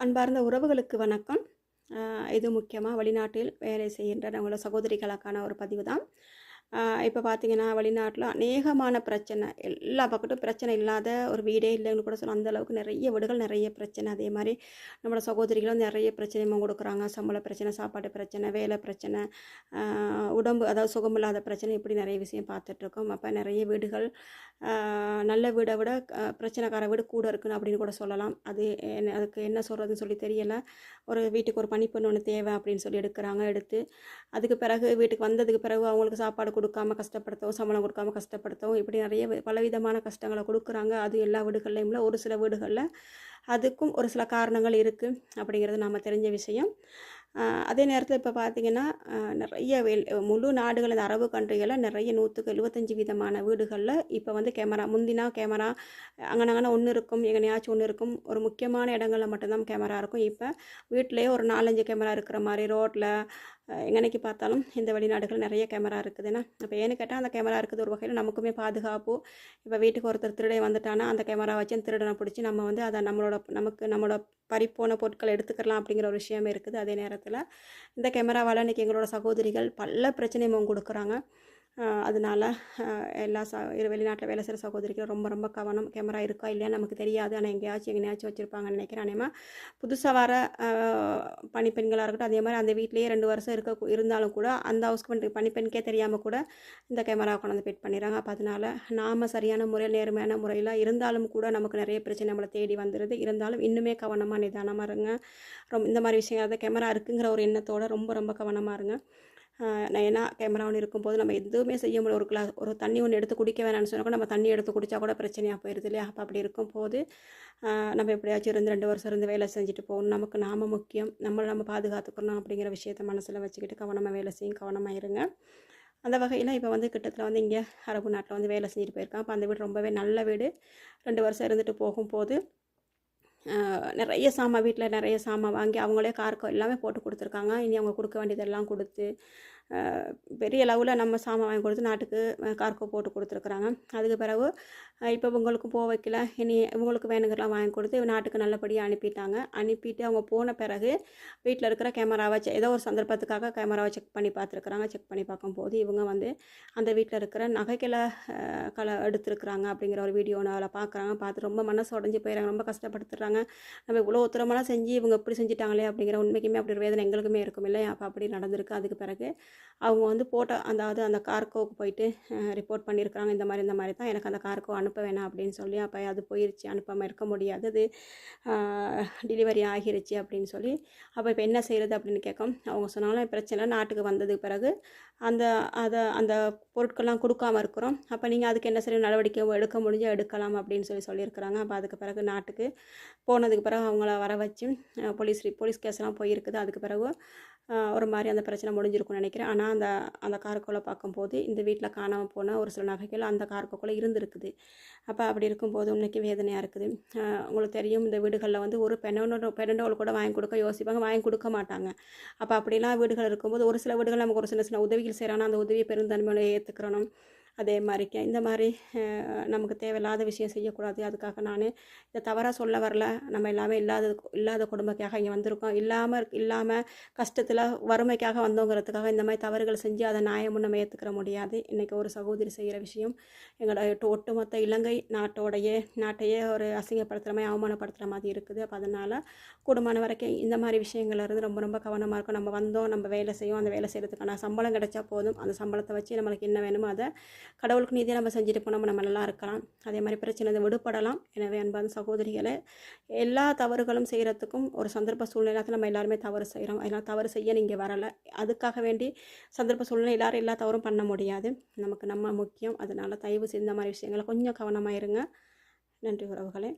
அன்பார்ந்த உறவுகளுக்கு வணக்கம். இது முக்கியமாக வெளிநாட்டில் வேலை செய்கின்ற நம்மளோட சகோதரிகளுக்கான ஒரு பதிவு தான் இப்போ பார்த்தீங்கன்னா வெளிநாட்டில் அநேகமான பிரச்சனை. எல்லா பக்கட்டும் பிரச்சனை இல்லாத ஒரு வீடே இல்லைன்னு கூட சொல்லலாம் அந்த அளவுக்கு நிறைய வீடுகள் நிறைய பிரச்சனை. அதே மாதிரி நம்மளோட சகோதரிகளும் நிறைய பிரச்சனையும் கொடுக்குறாங்க. சம்பள பிரச்சனை சாப்பாடு பிரச்சனை வேலை பிரச்சனை உடம்பு அதாவது சுகமில்லாத பிரச்சனை இப்படி நிறைய விஷயம் பார்த்துட்ருக்கோம் அப்போ நிறைய வீடுகள் நல்ல வீடை விட பிரச்சனைக்கார வீடு கூட இருக்குன்னு அப்படின்னு கூட சொல்லலாம். அது என்ன அதுக்கு என்ன சொல்கிறதுன்னு சொல்லி தெரியலை. ஒரு வீட்டுக்கு ஒரு பணிப்பெண் ஒன்று தேவை அப்படின்னு சொல்லி எடுக்கிறாங்க. எடுத்து அதுக்கு பிறகு வீட்டுக்கு வந்ததுக்கு பிறகு அவங்களுக்கு சாப்பாடு கொடுக்காம கஷ்டப்படுத்தவும் சம்பளம் கொடுக்காம கஷ்டப்படுத்தவும் இப்படி நிறைய பலவிதமான கஷ்டங்களை கொடுக்குறாங்க. அது எல்லா வீடுகள்லையும் ஒரு சில வீடுகளில் அதுக்கும் ஒரு சில காரணங்கள் இருக்குது அப்படிங்கிறது நாம் தெரிஞ்ச விஷயம். அதே நேரத்தில் இப்போ பார்த்தீங்கன்னா நிறைய வெள் முழு நாடுகள் இந்த அரபு கண்ட்ரிகளில் நிறைய நூற்றுக்கு எழுபத்தஞ்சி விதமான வீடுகளில் இப்போ வந்து கேமரா முந்தினா கேமரா அங்கனங்கன்னா ஒன்று இருக்கும் எங்கனையாச்சும் ஒன்று இருக்கும். ஒரு முக்கியமான இடங்களில் மட்டும்தான் கேமரா இருக்கும். இப்போ வீட்டிலேயே ஒரு நாலஞ்சு கேமரா இருக்கிற மாதிரி ரோட்டில் எங்கனைக்கு பார்த்தாலும் இந்த வெளிநாடுகள் நிறைய கேமரா இருக்குதுன்னா இப்போ ஏன்னு கேட்டால் அந்த கேமரா இருக்குது ஒரு வகையில் நமக்குமே பாதுகாப்பு. இப்போ வீட்டுக்கு ஒருத்தர் திருடை வந்துட்டானா அந்த கேமரா வச்சு அந்த திருடனை பிடிச்சி நம்ம வந்து அதை நம்மளோட நமக்கு நம்மளோட பறிப்போன பொருட்கள் எடுத்துக்கலாம் அப்படிங்கிற ஒரு விஷயமே இருக்குது. அதே நேரத்தில் இந்த கேமராவால் இன்றைக்கி எங்களோட சகோதரிகள் பல பிரச்சனையும் கொடுக்குறாங்க. அதனால எல்லா ச வெளிநாட்டில் வேலை செய்கிற சகோதரிகள் ரொம்ப ரொம்ப கவனம் கேமரா இருக்கா இல்லையா நமக்கு தெரியாது. ஆனால் எங்கேயாச்சும் எங்கேயாச்சும் வச்சுருப்பாங்கன்னு நினைக்கிறேன். அதேமா புதுசாக வர பணிப்பெண்களாக இருக்கட்டும் அதே மாதிரி அந்த வீட்லேயே ரெண்டு வருஷம் இருக்க இருந்தாலும் கூட அந்த ஹவுஸ் பணிப்பெண்கே தெரியாமல் கூட இந்த கேமரா கொண்டாந்து ஃபிட் பண்ணிடுறாங்க. அப்போ அதனால நாம் சரியான முறையில் நேர்மையான முறையில் இருந்தாலும் கூட நமக்கு நிறைய பிரச்சனை நம்மளை தேடி வந்துடுது இருந்தாலும் இன்னுமே கவனமாக நிதானமாக இருங்க. ரொம்ப இந்த மாதிரி விஷயங்கள் கேமரா இருக்குங்கிற ஒரு எண்ணத்தோடு ரொம்ப ரொம்ப கவனமாக இருங்க. ஏன்னா கேமரா ஒன்று இருக்கும்போது நம்ம எதுவுமே செய்ய முடியல. ஒரு கிளாஸ் ஒரு தண்ணி ஒன்று எடுத்து குடிக்க வேணாம்னு சொன்னால் கூட நம்ம தண்ணி எடுத்து குடித்தா கூட பிரச்சனையாக போயிடுது இல்லையா? அப்போ அப்படி இருக்கும்போது நம்ம எப்படியாச்சும் இருந்து ரெண்டு வருஷம் இருந்து வேலை செஞ்சுட்டு போகணும். நமக்கு நாம முக்கியம். நம்மளை நம்ம பாதுகாத்துக்கணும் அப்படிங்கிற விஷயத்த மனசில் வச்சுக்கிட்டு கவனமாக வேலை செய்யும். கவனமாக இருங்க. அந்த வகையில் இப்போ வந்து கிட்டத்தில் வந்து இங்கே அரபு நாட்டில் வந்து வேலை செஞ்சுட்டு போயிருக்கான் அப்போ அந்த வீடு ரொம்பவே நல்ல வீடு. ரெண்டு வருஷம் இருந்துட்டு போகும்போது நிறைய சாமான் வீட்டில் நிறைய சாமான் வாங்கி அவங்களே கார்க்கோ எல்லாமே போட்டு கொடுத்துருக்காங்க. இனி அவங்க கொடுக்க வேண்டியதெல்லாம் கொடுத்து பெரிய லெவலில் நம்ம சாமான் வாங்கி கொடுத்து நாட்டுக்கு கார்கோ கார்க்கோ போட்டு கொடுத்துருக்குறாங்க. அதுக்கு பிறகு இப்போ இவங்களுக்கு போக வைக்கல. இனி இவங்களுக்கு வேணுங்கிறலாம் வாங்கி கொடுத்து நாட்டுக்கு நல்லபடியாக அனுப்பிட்டாங்க. அனுப்பிட்டு அவங்க போன பிறகு வீட்டில் இருக்கிற கேமராவை செ- ஏதோ ஒரு சந்தர்ப்பத்துக்காக கேமராவை செக் பண்ணி பார்த்துருக்குறாங்க. செக் பண்ணி பார்க்கும்போது இவங்க வந்து அந்த வீட்டில் இருக்கிற நகைகளை கல எடுத்துருக்குறாங்க அப்படிங்கிற ஒரு வீடியோ அதில் பார்க்குறாங்க. பார்த்து ரொம்ப மனசு உடஞ்சி போயிடுறாங்க. ரொம்ப கஷ்டப்படுத்துறாங்க. நம்ம இவ்வளோ உத்தரமெல்லாம் செஞ்சு இவங்க இப்படி செஞ்சுட்டாங்களே அப்படிங்கிற உண்மைக்குமே அப்படி ஒரு வேதனை எங்களுக்குமே இருக்கும் இல்லையா? அப்போ அப்படி நடந்திருக்கு. அதுக்கு பிறகு அவங்க வந்து போட்ட அதாவது அந்த கார்கோவுக்கு போயிட்டு ரிப்போர்ட் பண்ணியிருக்காங்க இந்த மாதிரி இந்த மாதிரி தான் எனக்கு அந்த கார்கோ அனுப்ப வேணாம் அப்படின்னு சொல்லி அப்போ அது போயிருச்சு. அனுப்பாமல் இருக்க முடியாது அது டெலிவரி ஆகிருச்சு அப்படின்னு சொல்லி. அப்போ இப்போ என்ன செய்கிறது அப்படின்னு கேட்கும். அவங்க சொன்னாலும் பிரச்சனை இல்லை. நாட்டுக்கு வந்ததுக்கு பிறகு அந்த அதை அந்த பொருட்கள்லாம் கொடுக்காம இருக்கிறோம். அப்போ நீங்கள் அதுக்கு என்ன சரி நடவடிக்கை எடுக்க முடிஞ்சால் எடுக்கலாம் அப்படின்னு சொல்லி சொல்லியிருக்கிறாங்க. அப்போ அதுக்கு பிறகு நாட்டுக்கு போனதுக்கு பிறகு அவங்கள வர வச்சு போலீஸ் போலீஸ் கேஸ்லாம் போயிருக்குது. அதுக்கு பிறகு ஒரு மாதிரி அந்த பிரச்சனை முடிஞ்சிருக்கும்னு நினைக்கிறேன். ஆனால் அந்த அந்த கார்கோவில் பார்க்கும்போது இந்த வீட்டில் காணாமல் போன ஒரு சில நகைகள் அந்த கார்கோக்குள்ளே இருந்திருக்குது. அப்போ அப்படி இருக்கும்போது இன்னைக்கு வேதனையாக இருக்குது. உங்களுக்கு தெரியும் இந்த வீடுகளில் வந்து ஒரு பெண்ணோட பெண்ணோட கூட வாங்கி கொடுக்க யோசிப்பாங்க வாங்கி கொடுக்க மாட்டாங்க. அப்போ அப்படிலாம் வீடுகள் இருக்கும்போது ஒரு சில வீடுகள் நமக்கு ஒரு சின்ன சின்ன உதவிகள் செய்கிறானா அந்த உதவியை பெருந்தன்மையோட ஏற்றுக்கிறணும் அதே மாதிரிக்கு இந்த மாதிரி நமக்கு தேவையில்லாத விஷயம் செய்யக்கூடாது. அதுக்காக நான் இதை தவறாக சொல்ல வரல. நம்ம எல்லாமே இல்லாத இல்லாத குடும்பக்காக இங்கே வந்திருக்கோம். இல்லாமல் இல்லாமல் கஷ்டத்தில் வறுமைக்காக வந்தோங்கிறதுக்காக இந்த மாதிரி தவறுகள் செஞ்சு அதை நியாயமும் நம்ம ஏற்றுக்கிற முடியாது. இன்றைக்கி ஒரு சகோதரி செய்கிற விஷயம் எங்களோட ஒட்டுமொத்த இலங்கை நாட்டோடைய நாட்டையே ஒரு அசிங்கப்படுத்துகிற மாதிரி அவமானப்படுத்துகிற மாதிரி இருக்குது. அப்போ அதனால் கூடுமான வரைக்கும் இந்த மாதிரி விஷயங்கள்ல இருந்து ரொம்ப ரொம்ப கவனமாக இருக்கும் நம்ம வந்தோம் நம்ம வேலை செய்வோம். அந்த வேலை செய்கிறதுக்கான சம்பளம் கிடைச்சா போதும். அந்த சம்பளத்தை வச்சு நம்மளுக்கு என்ன வேணுமோ அதை கடவுளுக்கு நீதியாக நம்ம செஞ்சுட்டு போனால் நம்ம நல்லா இருக்கலாம். அதே மாதிரி பிரச்சனை விடுபடலாம். எனவே அன்பான சகோதரிகளை எல்லா தவறுகளும் செய்கிறதுக்கும் ஒரு சந்தர்ப்ப சூழ்நிலையாக நம்ம எல்லாருமே தவறு செய்கிறோம் அதனால் தவறு செய்ய நீங்கள் வரலை. அதுக்காக வேண்டி சந்தர்ப்ப சூழ்நிலை எல்லாரும் எல்லா தவறும் பண்ண முடியாது. நமக்கு நம்ம முக்கியம். அதனால் தயவு செய்து இந்த மாதிரி விஷயங்களை கொஞ்சம் கவனமாக இருங்க. நன்றி உறவுகளே.